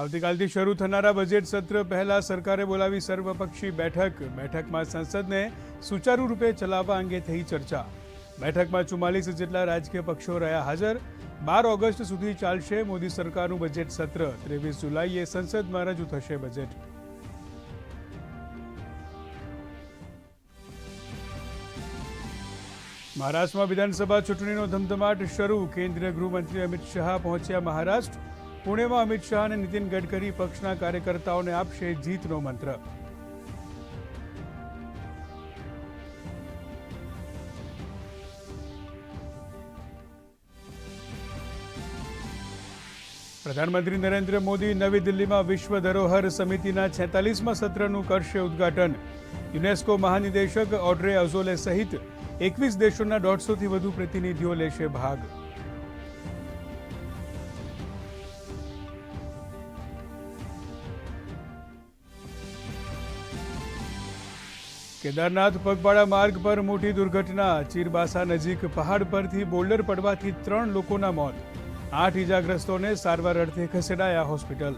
આવતીકાલથી શરૂ થનારા બજેટ સત્ર પહેલા સરકારે બોલાવી સર્વપક્ષી બેઠક. બેઠકમાં સંસદને સુચારુ રૂપે ચલાવવા અંગે થઈ ચર્ચા. બેઠકમાં ચુમ્માલીસ જેટલા રાજકીય પક્ષો રહ્યા હાજર. બાર ઓગસ્ટ સુધી ચાલશે મોદી સરકારનું બજેટ સત્ર. ત્રેવીસ જુલાઈએ સંસદમાં રજૂ થશે બજેટ. મહારાષ્ટ્રમાં વિધાનસભા ચૂંટણીનો ધમધમાટ શરૂ. કેન્દ્રીય ગૃહમંત્રી અમિત શાહ પહોંચ્યા મહારાષ્ટ્ર. પુણેમાં અમિત શાહ અને નીતિન ગડકરી પક્ષના કાર્યકર્તાઓને આપશે જીતનો મંત્ર. પ્રધાનમંત્રી નરેન્દ્ર મોદી નવી દિલ્હીમાં વિશ્વ ધરોહર સમિતિના છેતાલીસમાં સત્રનું કરશે ઉદ્ઘાટન. યુનેસ્કો મહાનિદેશક ઓડ્રે અઝોલે સહિત એકવીસ દેશોના દોઢસોથી વધુ પ્રતિનિધિઓ લેશે ભાગ. કેદારનાથ પગપાળા માર્ગ પર મોટી દુર્ઘટના. ચીરબાસા નજીક પહાડ પરથી બોલ્ડર પડવાથી ત્રણ લોકોના મોત. આઠ ઇજાગ્રસ્તોને સારવાર અર્થે ખસેડાયા હોસ્પિટલ.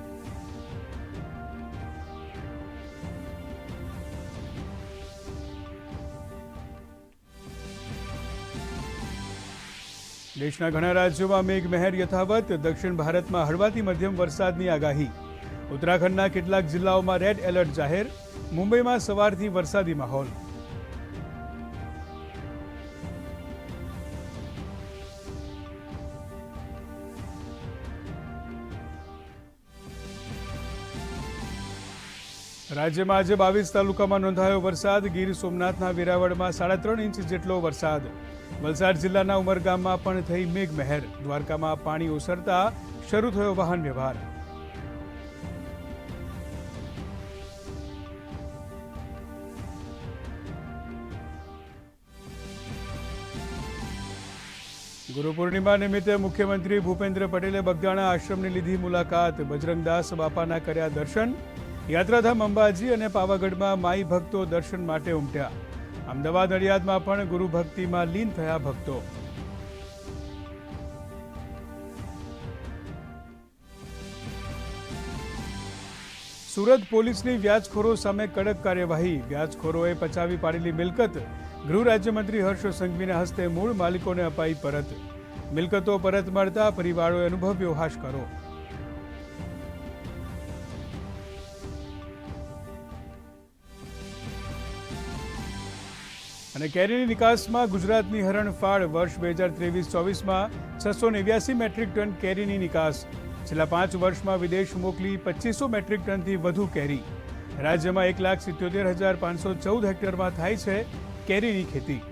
દેશના ઘણા રાજ્યોમાં મેઘમહેર યથાવત. દક્ષિણ ભારતમાં હળવાથી મધ્યમ વરસાદની આગાહી. ઉત્તરાખંડના કેટલાક જિલ્લાઓમાં રેડ એલર્ટ જાહેર. મુંબઈમાં સવારથી વરસાદી માહોલ. રાજ્યમાં આજે બાવીસ તાલુકામાં નોંધાયો વરસાદ. ગીર સોમનાથના વેરાવળમાં સાડા ત્રણ ઇંચ જેટલો વરસાદ. વલસાડ જિલ્લાના ઉમરગામમાં પણ થઈ મેઘમહેર. દ્વારકામાં પાણી ઓસરતા શરૂ થયો વાહન વ્યવહાર. ગુરુ પૂર્ણિમા નિમિત્તે મુખ્યમંત્રી ભૂપેન્દ્ર પટેલે બગદાણા આશ્રમની લીધી મુલાકાત. બજરંગદાસ બાપાના કર્યા દર્શન, યાત્રાધામ અંબાજી અને પાવાગઢમાં માઈ ભક્તો દર્શન માટે ઉમટ્યા. અમદાવાદ નડિયાદમાં પણ ગુરુ ભક્તિમાં લીન થયા ભક્તો. સુરત પોલીસની વ્યાજખોરો સામે કડક કાર્યવાહી. વ્યાજખોરોએ પચાવી પાડેલી મિલકત ગૃહ રાજ્યમંત્રી હર્ષ સંઘવીના હસ્તે મૂળ માલિકોને અપાઈ પરત. મિલકતો પરત મળતા પરિવારોએ અનુભવ્યો હાશકારો. અને કેરીની નિકાસમાં ગુજરાતની હરણફાળ વર્ષ બે હજાર ત્રેવીસ ચોવીસમાં છસો નેવ્યાસી મેટ્રિક ટન કેરીની નિકાસ છેલ્લા પાંચ વર્ષમાં વિદેશ મોકલી પચીસો મેટ્રિક ટનથી વધુ કેરી. રાજ્યમાં એક લાખ સિત્યોતેર હજાર પાંચસો ચૌદ હેક્ટરમાં થાય છે કેરીની ખેતી.